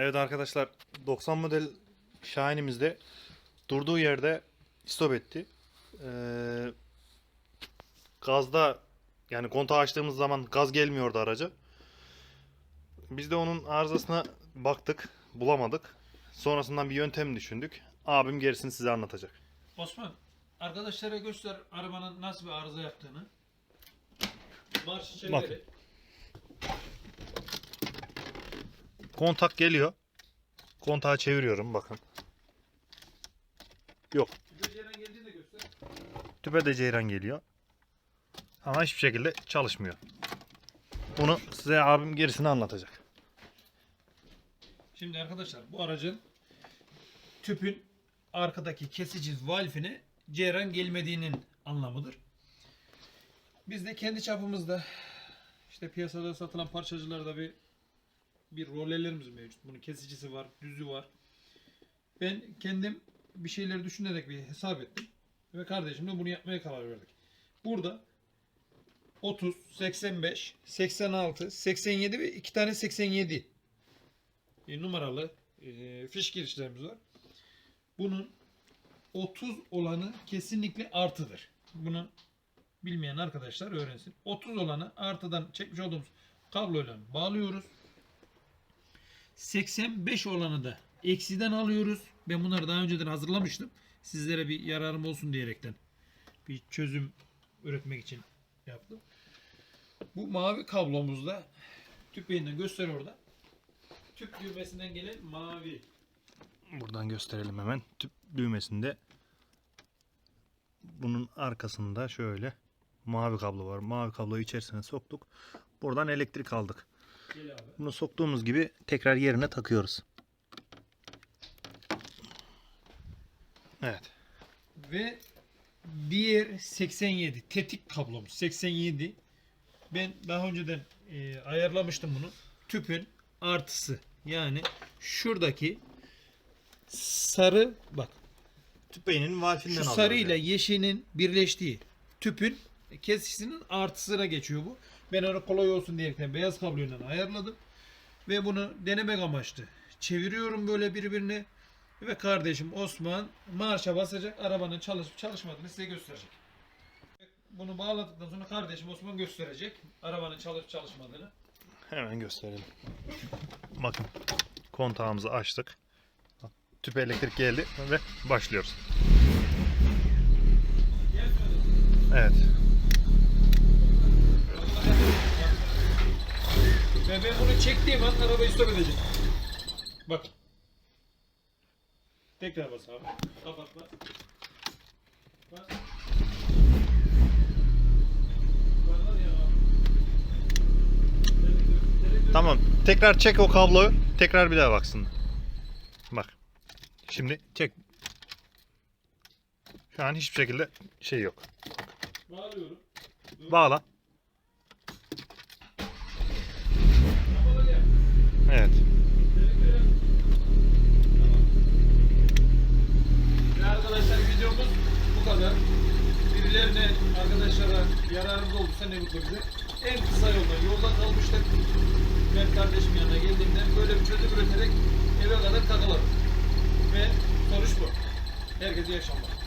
Evet arkadaşlar 90 model Shine'imizde durduğu yerde stop etti. Ee, gazda yani kontağı açtığımız zaman gaz gelmiyordu araca. Biz de onun arızasına baktık, bulamadık. Sonrasından bir yöntem düşündük. Abim gerisini size anlatacak. Osman, arkadaşlara göster arabanın nasıl bir arıza yaptığını. Marşı çeviri. Bak. Kontak geliyor. Kontağı çeviriyorum bakın. Yok. Tüpe de ceyran geliyor. Ama hiçbir şekilde çalışmıyor. Bunu size abim gerisini anlatacak. Şimdi arkadaşlar bu aracın tüpün arkadaki kesici valfine ceyran gelmediğinin anlamıdır. Biz de kendi çapımızda işte piyasada satılan parçacılarda bir bir rollerlerimiz mevcut. Bunun kesicisi var, düzü var. Ben kendim bir şeyleri düşünerek bir hesap ettim. Ve kardeşimle bunu yapmaya karar verdik. Burada 30, 85, 86, 87 ve 2 tane 87 e, numaralı e, fiş girişlerimiz var. Bunun 30 olanı kesinlikle artıdır. Bunu bilmeyen arkadaşlar öğrensin. 30 olanı artıdan çekmiş olduğumuz kabloyla bağlıyoruz. 85 olanı da eksiden alıyoruz. Ben bunları daha önceden hazırlamıştım. Sizlere bir yararım olsun diyerekten bir çözüm üretmek için yaptım. Bu mavi kablomuzda tüp beyinden göster orada. Tüp düğmesinden gelen mavi. Buradan gösterelim hemen. Tüp düğmesinde bunun arkasında şöyle mavi kablo var. Mavi kabloyu içerisine soktuk. Buradan elektrik aldık. Bunu soktuğumuz gibi tekrar yerine takıyoruz. Evet. Ve diğer 87 tetik kablomuz 87 ben daha önceden e, ayarlamıştım bunu. Tüpün artısı. Yani şuradaki sarı bak. Tüp beyninin valfinden şu sarı ile yeşilin birleştiği tüpün kesişinin artısına geçiyor bu. Ben onu kolay olsun diyerekten beyaz kabloyla ayarladım. Ve bunu denemek amaçlı çeviriyorum böyle birbirine. Ve kardeşim Osman marşa basacak. Arabanın çalışıp çalışmadığını size gösterecek. Bunu bağladıktan sonra kardeşim Osman gösterecek. Arabanın çalışıp çalışmadığını. Hemen gösterelim. Bakın kontağımızı açtık. Tüp elektrik geldi ve başlıyoruz. Evet. Ve ben bunu çektiğim an arabayı stop edecek. Bak. Tekrar bas abi. Bak. Abi. Tamam. Tekrar çek o kabloyu. Tekrar bir daha baksın. Bak. Şimdi çek. Şu an hiçbir şekilde şey yok. Bağlıyorum. Bağla. Evet. Ve arkadaşlar videomuz bu kadar. Birilerine arkadaşlara yararımız olduysa ne mutlu bize. En kısa yolda yolda kalmıştık. Ben kardeşim yanına geldiğimde böyle bir çözüm üreterek eve kadar takılırım. Ve sonuç bu. Herkese iyi akşamlar.